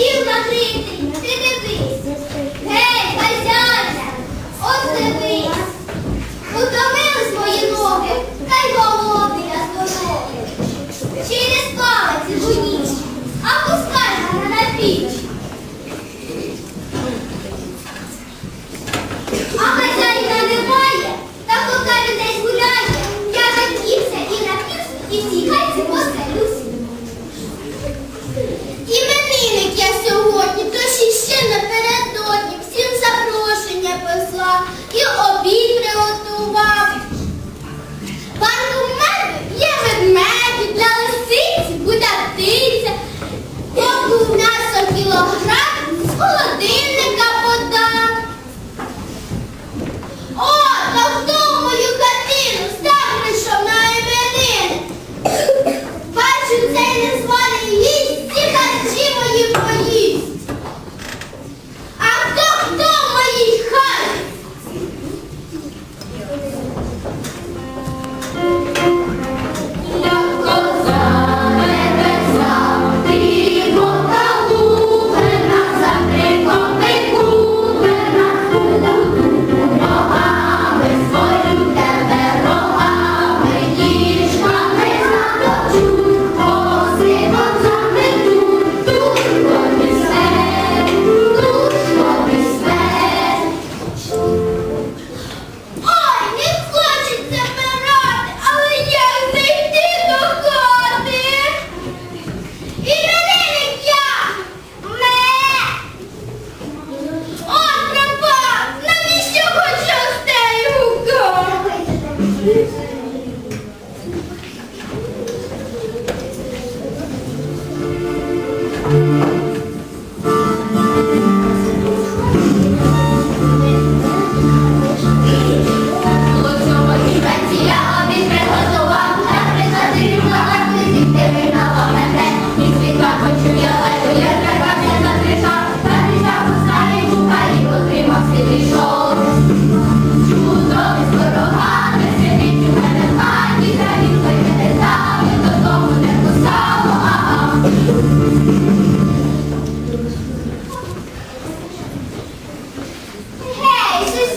Сів накритий, ти диви,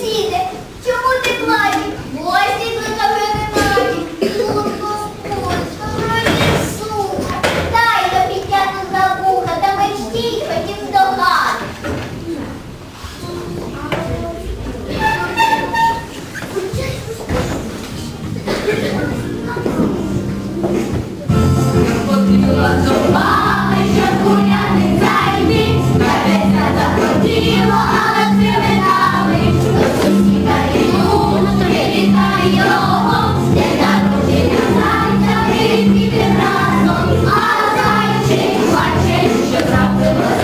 see that разом, а зайчик плаче, що зробилося.